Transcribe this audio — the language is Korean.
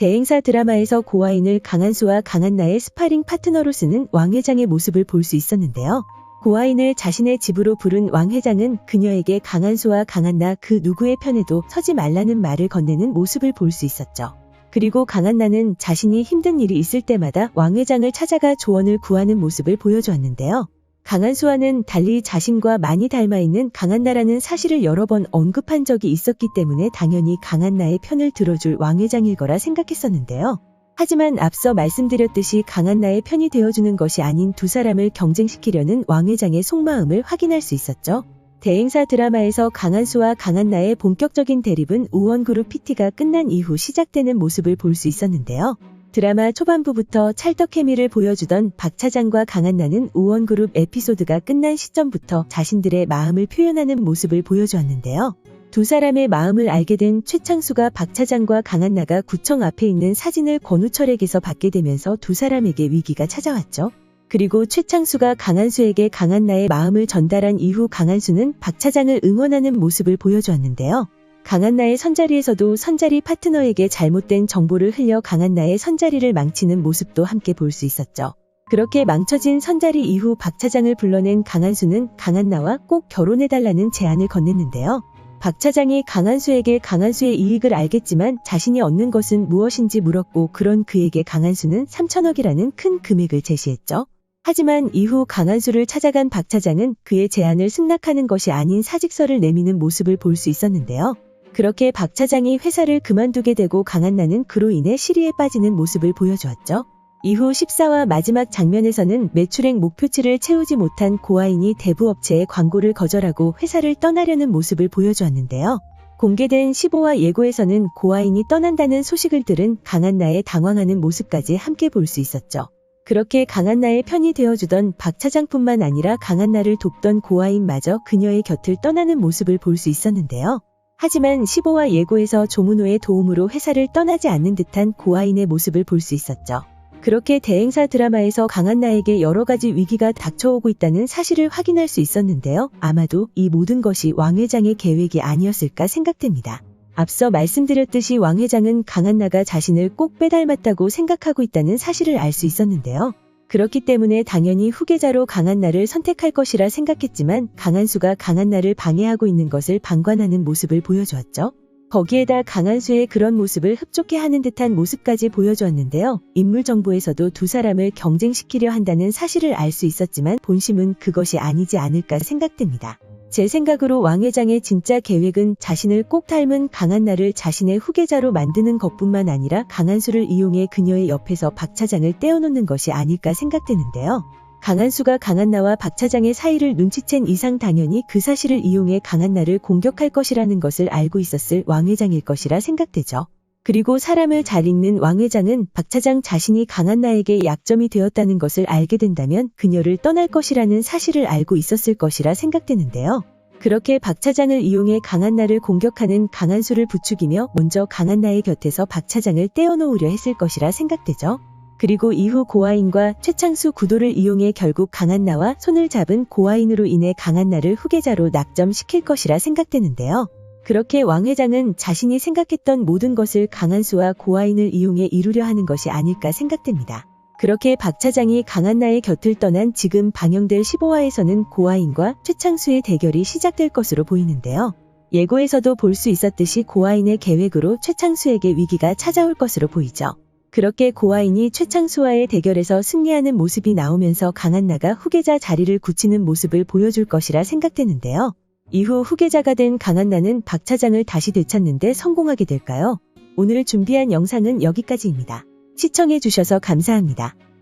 대행사 드라마에서 고아인을 강한수와 강한나의 스파링 파트너로 쓰는 왕 회장의 모습을 볼 수 있었는데요. 고아인을 자신의 집으로 부른 왕 회장은 그녀에게 강한수와 강한나 그 누구의 편에도 서지 말라는 말을 건네는 모습을 볼 수 있었죠. 그리고 강한나는 자신이 힘든 일이 있을 때마다 왕 회장을 찾아가 조언을 구하는 모습을 보여주었는데요. 강한수와는 달리 자신과 많이 닮아 있는 강한나라는 사실을 여러 번 언급한 적이 있었기 때문에 당연히 강한나의 편을 들어줄 왕 회장일 거라 생각했었는데요. 하지만 앞서 말씀드렸듯이 강한나의 편이 되어주는 것이 아닌 두 사람을 경쟁시키려는 왕 회장의 속마음을 확인할 수 있었죠. 대행사 드라마에서 강한수와 강한나의 본격적인 대립은 우원그룹 PT가 끝난 이후 시작되는 모습을 볼 수 있었는데요. 드라마 초반부부터 찰떡 케미를 보여주던 박 차장과 강한나는 우원그룹 에피소드가 끝난 시점부터 자신들의 마음을 표현하는 모습을 보여주었는데요. 두 사람의 마음을 알게 된 최창수가 박 차장과 강한나가 구청 앞에 있는 사진을 권우철에게서 받게 되면서 두 사람에게 위기가 찾아왔죠. 그리고 최창수가 강한수에게 강한나의 마음을 전달한 이후 강한수는 박 차장을 응원하는 모습을 보여주었는데요. 강한나의 선자리에서도 선자리 파트너에게 잘못된 정보를 흘려 강한나의 선자리를 망치는 모습도 함께 볼 수 있었죠. 그렇게 망쳐진 선자리 이후 박 차장을 불러낸 강한수는 강한나와 꼭 결혼해달라는 제안을 건넸는데요. 박 차장이 강한수에게 강한수의 이익을 알겠지만 자신이 얻는 것은 무엇인지 물었고 그런 그에게 강한수는 3천억이라는 큰 금액을 제시했죠. 하지만 이후 강한수를 찾아간 박 차장은 그의 제안을 승낙하는 것이 아닌 사직서를 내미는 모습을 볼 수 있었는데요. 그렇게 박 차장이 회사를 그만두게 되고 강한나는 그로 인해 시리에 빠지는 모습을 보여주었죠. 이후 14화 마지막 장면에서는 매출액 목표치를 채우지 못한 고아인이 대부업체의 광고를 거절하고 회사를 떠나려는 모습을 보여주었는데요. 공개된 15화 예고에서는 고아인이 떠난다는 소식을 들은 강한나의 당황하는 모습까지 함께 볼 수 있었죠. 그렇게 강한나의 편이 되어주던 박 차장뿐만 아니라 강한나를 돕던 고아인마저 그녀의 곁을 떠나는 모습을 볼 수 있었는데요. 하지만 15화 예고에서 조문호의 도움으로 회사를 떠나지 않는 듯한 고아인의 모습을 볼 수 있었죠. 그렇게 대행사 드라마에서 강한나에게 여러 가지 위기가 닥쳐오고 있다는 사실을 확인할 수 있었는데요. 아마도 이 모든 것이 왕 회장의 계획이 아니었을까 생각됩니다. 앞서 말씀드렸듯이 왕 회장은 강한나가 자신을 꼭 빼닮았다고 생각하고 있다는 사실을 알 수 있었는데요. 그렇기 때문에 당연히 후계자로 강한나를 선택할 것이라 생각했지만 강한수가 강한나를 방해하고 있는 것을 방관하는 모습을 보여주었죠. 거기에다 강한수의 그런 모습을 흡족해 하는 듯한 모습까지 보여주었는데요. 인물 정보에서도 두 사람을 경쟁시키려 한다는 사실을 알 수 있었지만 본심은 그것이 아니지 않을까 생각됩니다. 제 생각으로 왕 회장의 진짜 계획은 자신을 꼭 닮은 강한나를 자신의 후계자로 만드는 것뿐만 아니라 강한수를 이용해 그녀의 옆에서 박 차장을 떼어놓는 것이 아닐까 생각되는데요. 강한수가 강한나와 박 차장의 사이를 눈치챈 이상 당연히 그 사실을 이용해 강한나를 공격할 것이라는 것을 알고 있었을 왕 회장일 것이라 생각되죠. 그리고 사람을 잘 읽는 왕 회장은 박 차장 자신이 강한 나에게 약점이 되었다는 것을 알게 된다면 그녀를 떠날 것이라는 사실을 알고 있었을 것이라 생각되는데요. 그렇게 박 차장을 이용해 강한 나를 공격하는 강한 수를 부추기며 먼저 강한 나의 곁에서 박 차장을 떼어놓으려 했을 것이라 생각되죠. 그리고 이후 고아인과 최창수 구도를 이용해 결국 강한 나와 손을 잡은 고아인으로 인해 강한 나를 후계자로 낙점시킬 것이라 생각되는데요. 그렇게 왕 회장은 자신이 생각했던 모든 것을 강한수와 고아인을 이용해 이루려 하는 것이 아닐까 생각됩니다. 그렇게 박 차장이 강한나의 곁을 떠난 지금 방영될 15화에서는 고아인과 최창수의 대결이 시작될 것으로 보이는데요. 예고에서도 볼 수 있었듯이 고아인의 계획으로 최창수에게 위기가 찾아올 것으로 보이죠. 그렇게 고아인이 최창수와의 대결에서 승리하는 모습이 나오면서 강한나가 후계자 자리를 굳히는 모습을 보여줄 것이라 생각되는데요. 이후 후계자가 된 강한나는 박 차장을 다시 되찾는데 성공하게 될까요? 오늘 준비한 영상은 여기까지입니다. 시청해주셔서 감사합니다.